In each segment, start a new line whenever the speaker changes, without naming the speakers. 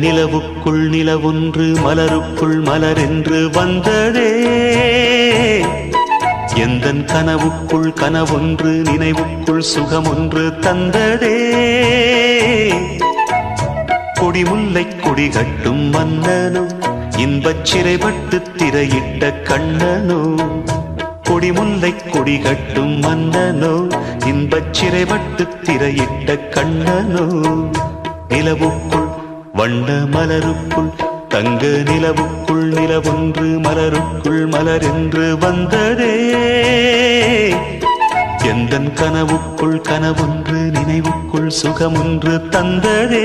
நிலவுக்குள் நிலவொன்று மலருக்குள் மலரென்று வந்ததே. எந்தன் கனவுக்குள் கனவொன்று நினைவுக்குள் சுகமொன்று தந்ததே. கொடிமுல்லை கொடி கட்டும் மன்னனும் இன்பச் சிறைப்பட்டு திரையிட்ட கண்ணனோ. கொடிமுல்லை கொடி கட்டும் மன்னனோ இன்பச் சிறைப்பட்டு திரையிட்ட கண்ணனோ. நிலவுக்குள் வண்ண மலருக்குள் தங்க நிலவுக்குள் நிலவொன்று மலருக்குள் மலரென்று வந்ததே. எந்தன் கனவுக்குள் கனவொன்று நினைவுக்குள் சுகமொன்று தந்ததே.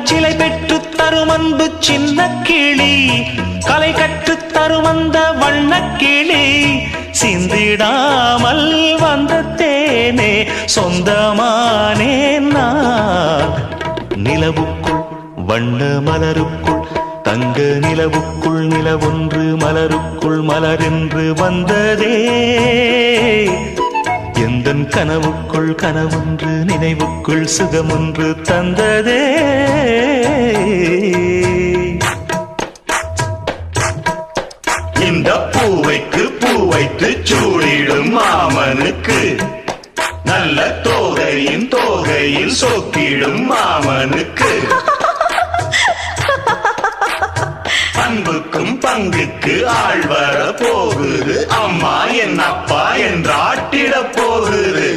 வண்ணச் பெற்று தரும் அன்பு சின்ன கிளி. கலை கற்று தரும் அந்த வண்ண கிளி. சிந்திடாமல் வந்த தேனே சொந்தமானே நான். நிலவுக்குள் வண்ண மலருக்குள் தங்க நிலவுக்குள் நிலவொன்று மலருக்குள் மலரென்று வந்ததே. எந்தன் கனவுக்குள் கனவொன்று நினைவுக்குள் சுகமொன்று தந்ததே.
இந்த பூவைக்கு பூ வைத்து சூடிடும் மாமனுக்கு நல்ல தோகையின் தோகையில் சொக்கிடும் மாமனுக்கு. பங்குக்கு ஆள் வர போகுது அம்மா என் அப்பா என்றாட்டிட போகுது.